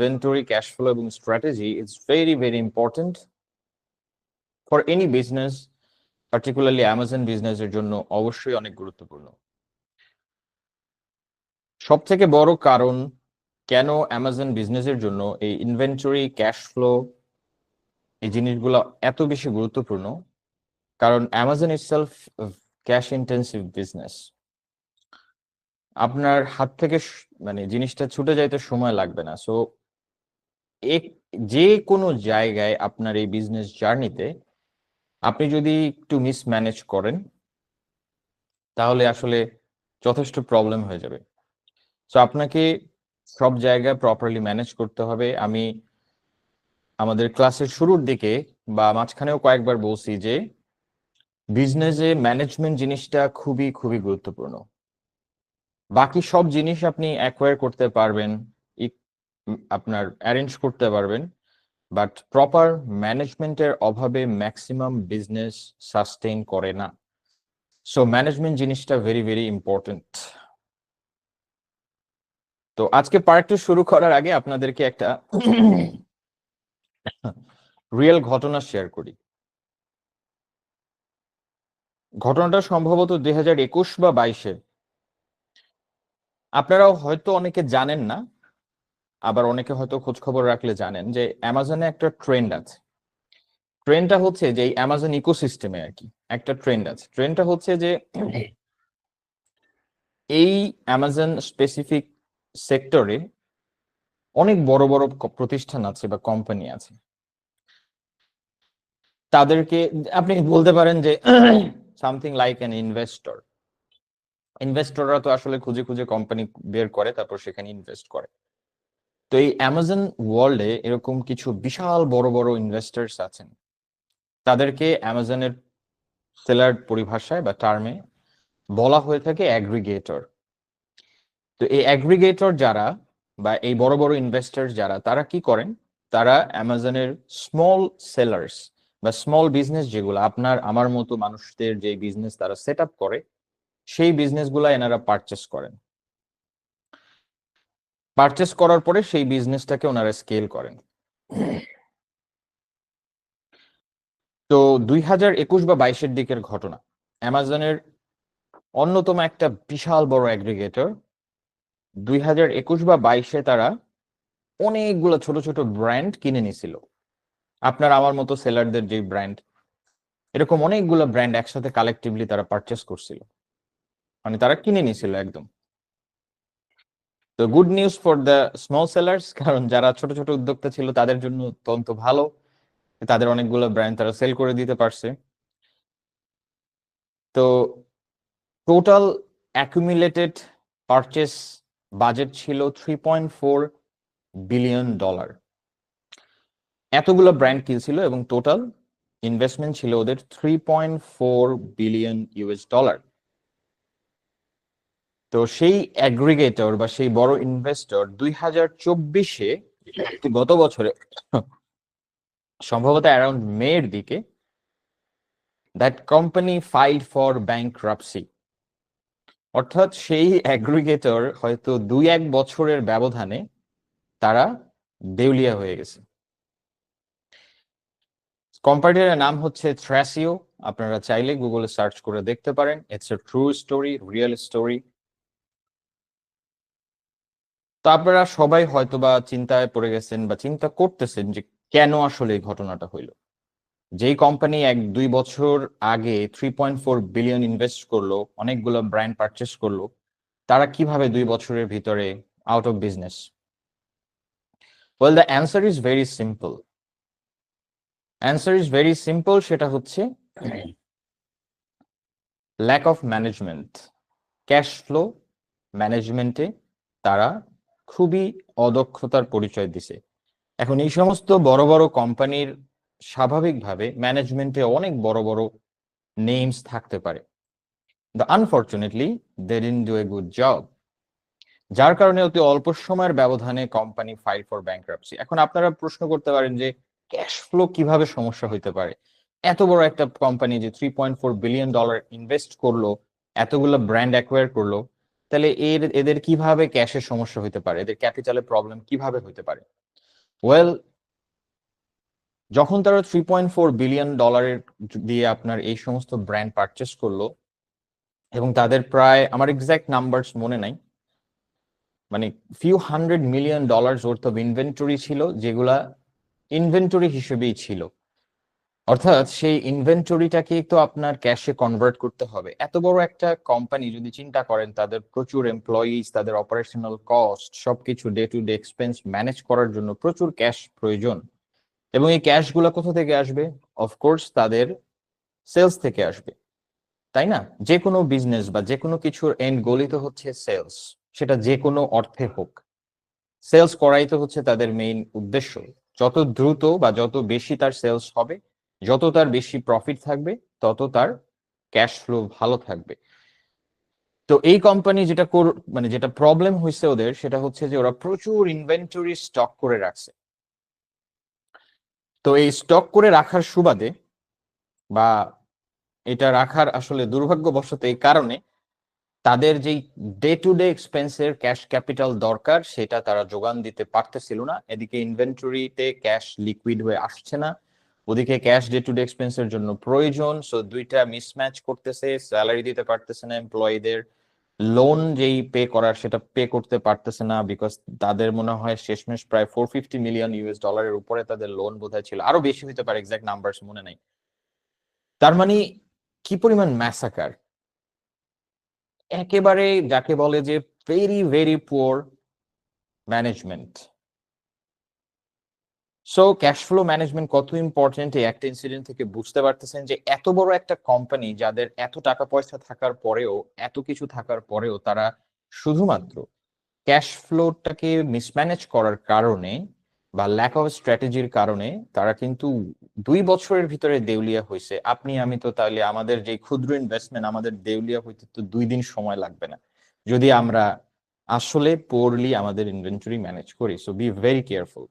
Inventory cash flow এবং strategy it's very very important for any business particularly Amazon বিজনেসের জন্য, অবশ্যই অনেক গুরুত্বপূর্ণ। সব থেকে বড় কারণ কেন অ্যামাজন বিজনেসের জন্য এই ইনভেন্টরি ক্যাশ ফ্লো এই জিনিসগুলো এত বেশি গুরুত্বপূর্ণ? কারণ Amazon itself cash intensive business আপনার হাত থেকে মানে জিনিসটা ছুটে যাইতে সময় লাগবে না। সো যে কোনো জায়গায় আপনার এই বিজনেস জার্নিতে আপনি যদি একটু মিসম্যানেজ করেন, তাহলে আসলে যথেষ্ট প্রবলেম হয়ে যাবে। সো আপনাকে সব জায়গায় প্রপারলি ম্যানেজ করতে হবে। আমি আমাদের ক্লাসের শুরুর দিকে বা মাঝখানেও কয়েকবার বলছি যে বিজনেসে ম্যানেজমেন্ট জিনিসটা খুবই খুবই গুরুত্বপূর্ণ। বাকি সব জিনিস আপনি অ্যাকোয়ার করতে পারবেন। আপনার অ্যারেঞ্জ করতে পারবেন বাট প্রপার ম্যানেজমেন্টের অভাবে ম্যাক্সিমাম বিজনেস সাস্টেইন করে না। সো ম্যানেজমেন্ট জিনিসটা ভেরি ভেরি ইম্পর্টেন্ট তো আজকে পার্ট শুরু করার আগে আপনাদেরকে একটা রিয়েল ঘটনা শেয়ার করি। ঘটনাটা সম্ভবত দুই বা বাইশে আপনারাও হয়তো অনেকে জানেন না আবার অনেকে হয়তো খোঁজ খবর রাখলে জানেন যে অ্যামাজনে একটা ট্রেন্ড আছে। ট্রেন্ডটা হচ্ছে যে অ্যামাজন ইকোসিস্টেমে আর কি, একটা ট্রেন্ড আছে। ট্রেন্ডটা হচ্ছে যে এই অ্যামাজন স্পেসিফিক সেক্টরে অনেক বড় বড় প্রতিষ্ঠান আছে বা কোম্পানি আছে। তাদেরকে, আপনি বলতে পারেন যে সামথিং লাইক অ্যান ইনভেস্টর ইনভেস্টররা তো আসলে খুঁজে খুঁজে কোম্পানি বের করে, তারপর সেখানে ইনভেস্ট করে। তো এই অ্যামাজন ওয়ার্ল্ডে এরকম কিছু বিশাল বড় বড় ইনভেস্টার্স আছেন। তাদেরকে অ্যামাজনের সেলার পরিভাষায় বা টার্মে বলা হয়ে থাকে অ্যাগ্রিগেটর তো এই অ্যাগ্রিগেটর যারা বা এই বড় বড় ইনভেস্টার যারা, তারা কি করেন? তারা অ্যামাজনের স্মল সেলার্স বা স্মল বিজনেস যেগুলো, আপনার, আমার মতো মানুষদের যে বিজনেস তারা সেট আপ করে, সেই বিজনেসগুলো এনারা পারচেস করেন। পারচেস করার পরে সেই বিজনেসটাকে ওনারা স্কেল করেন। তো দুই হাজার একুশ বা বাইশের দিকের ঘটনা। অ্যামাজনের অন্যতম একটা বিশাল বড় অ্যাগ্রিগেটর দুই হাজার একুশ বা বাইশে তারা অনেকগুলো ছোট ছোট ব্র্যান্ড কিনে নিছিল। আপনার আমার মতো সেলারদের যে ব্র্যান্ড এরকম অনেকগুলো ব্র্যান্ড একসাথে কালেকটিভলি তারা পারচেস করছিল। মানে তারা কিনে নিছিল একদম। তো good news for the small sellers কারণ যারা ছোট ছোট উদ্যোক্তা ছিল, তাদের জন্য অত্যন্ত ভালো। তাদের অনেকগুলো ব্র্যান্ড তারা সেল করে দিতে পারছে। তো টোটাল অ্যাকুমুলেটেড পারচেস বাজেট ছিল three point four billion dollar এতগুলো ব্র্যান্ড কিনছিল এবং টোটাল ইনভেস্টমেন্ট ছিল ওদের three point four billion US dollar তো সেই অ্যাগ্রিগেটর বা সেই বড় ইনভেস্টর দুই হাজার চব্বিশে গত বছরে সম্ভবত অ্যারাউন্ড মে এর দিকে that company filed for bank অর্থাৎ সেই অ্যাগ্রিগেটর হয়তো দুই এক বছরের ব্যবধানে তারা দেউলিয়া হয়ে গেছে। কোম্পানিটার নাম হচ্ছে থ্রাসিও আপনারা চাইলে গুগলে সার্চ করে দেখতে পারেন। It's a true story real story তো আপনারা সবাই হয়তোবা চিন্তায় পড়ে গেছেন বা চিন্তা করতেছেন যে কেন আসলে এই ঘটনাটা হইল? যেই কোম্পানি এক দুই বছর আগে three point four billion invest করল, অনেকগুলো ব্র্যান্ড পারচেস করল, তারা কীভাবে দুই বছরের ভিতরে out of business well the answer is very simple answer is very simple সেটা হচ্ছে lack of management cash flow ম্যানেজমেন্টে তারা খুবই অদক্ষতার পরিচয় দিছে। এখন এই সমস্ত বড় বড় কোম্পানির স্বাভাবিকভাবে ম্যানেজমেন্টে অনেক বড় বড় নেমস থাকতে পারে। The unfortunately they didn't do a good job যার কারণে অতি অল্প সময়ের ব্যবধানে কোম্পানি ফাইল ফর ব্যাংক্রাপসি এখন আপনারা প্রশ্ন করতে পারেন যে ক্যাশ ফ্লো কীভাবে সমস্যা হইতে পারে? এত বড় একটা কোম্পানি যে three point four billion dollar invest করল, এতগুলো ব্র্যান্ড অ্যাকোয়ার করল তাহলে এর, এদের কীভাবে ক্যাশের সমস্যা হইতে পারে? এদের ক্যাপিটালের প্রবলেম কীভাবে হইতে পারে? ওয়েল যখন তারা থ্রি পয়েন্ট ফোর বিলিয়ন ডলারের দিয়ে আপনার এই সমস্ত ব্র্যান্ড পারচেস করল, এবং তাদের প্রায়, আমার এক্সাক্ট নাম্বারস মনে নাই মানে few hundred million dollar worth of inventory ছিল, যেগুলা ইনভেন্টরি হিসেবেই ছিল। অর্থাৎ সেই ইনভেন্টরিটাকে তো আপনার ক্যাশে কনভার্ট করতে হবে। এত বড় একটা কোম্পানি যদি চিন্তা করেন, তাদের প্রচুর এমপ্লয়িজ তাদের অপারেশনাল কস্ট সবকিছু day to day expense manage করার জন্য প্রচুর ক্যাশ প্রয়োজন। এবং এই ক্যাশগুলো কোথা থেকে আসবে? অফকোর্স তাদের সেলস থেকে আসবে। তাই না? যে কোনো বিজনেস বা যে কোনো কিছুর এন্ড গোলই তো হচ্ছে সেলস সেটা যে কোনো অর্থে হোক। সেলস করাই তো হচ্ছে তাদের মেইন উদ্দেশ্য। যত দ্রুত বা যত বেশি তার সেলস হবে যত তার বেশি প্রফিট থাকবে, তত তার ক্যাশ ফ্লো ভালো থাকবে। তো এই কোম্পানি যেটা মানে যেটা প্রবলেম হয়েছে ওদের, সেটা হচ্ছে যে ওরা প্রচুর ইনভেন্টরি স্টক করে রাখছে। তো এই স্টক করে রাখার সুবাদে বা এটা রাখার আসলে দুর্ভাগ্যবশত এই কারণে তাদের যেই ডে টু ডে এক্সপেন্সের ক্যাশ ক্যাপিটাল দরকার, সেটা তারা যোগান দিতে পারতেছিল না। এদিকে ইনভেন্টরিতে ক্যাশ লিকুইড হয়ে আসছে না। ওদিকে ক্যাশ ডে টু ডে এক্সপেন্সের জন্য প্রয়োজন। সো দুইটা মিসম্যাচ করতেছে স্যালারি দিতে পারতেছে না এমপ্লয়ীদের লোন যেই পে করার, সেটা পে করতে পারতেছে না বিকজ তাদের মনে হয় শেষমেশ প্রায় ফোর ফিফটি মিলিয়ন ইউএস ডলারের উপরে তাদের লোন বোধহয় ছিল। আরও বেশি হতে পারে এক্সাক্ট নাম্বারস মনে নাই। তার মানে কি পরিমাণ ম্যাসাকার একেবারে যাকে বলে যে very very poor management so cash flow management কত ইম্পর্টেন্ট এই একটা ইনসিডেন্ট থেকে বুঝতে পারতেছেন যে এত বড় একটা কোম্পানি যাদের এত টাকা পয়সা থাকার পরেও, এত কিছু থাকার পরেও তারা শুধুমাত্র ক্যাশ ফ্লোটাকে মিসম্যানেজ করার কারণে বা ল্যাক অফ স্ট্র্যাটেজির কারণে তারা কিন্তু দুই বছরের ভিতরে দেউলিয়া হয়েছে আপনি, আমি তো তাহলে আমাদের যে ক্ষুদ্র ইনভেস্টমেন্ট আমাদের দেউলিয়া হইতে তো দুই দিন সময় লাগবে না। যদি আমরা আসলে পোরলি আমাদের ইনভেন্টরি ম্যানেজ করি সো বি ভেরি কেয়ারফুল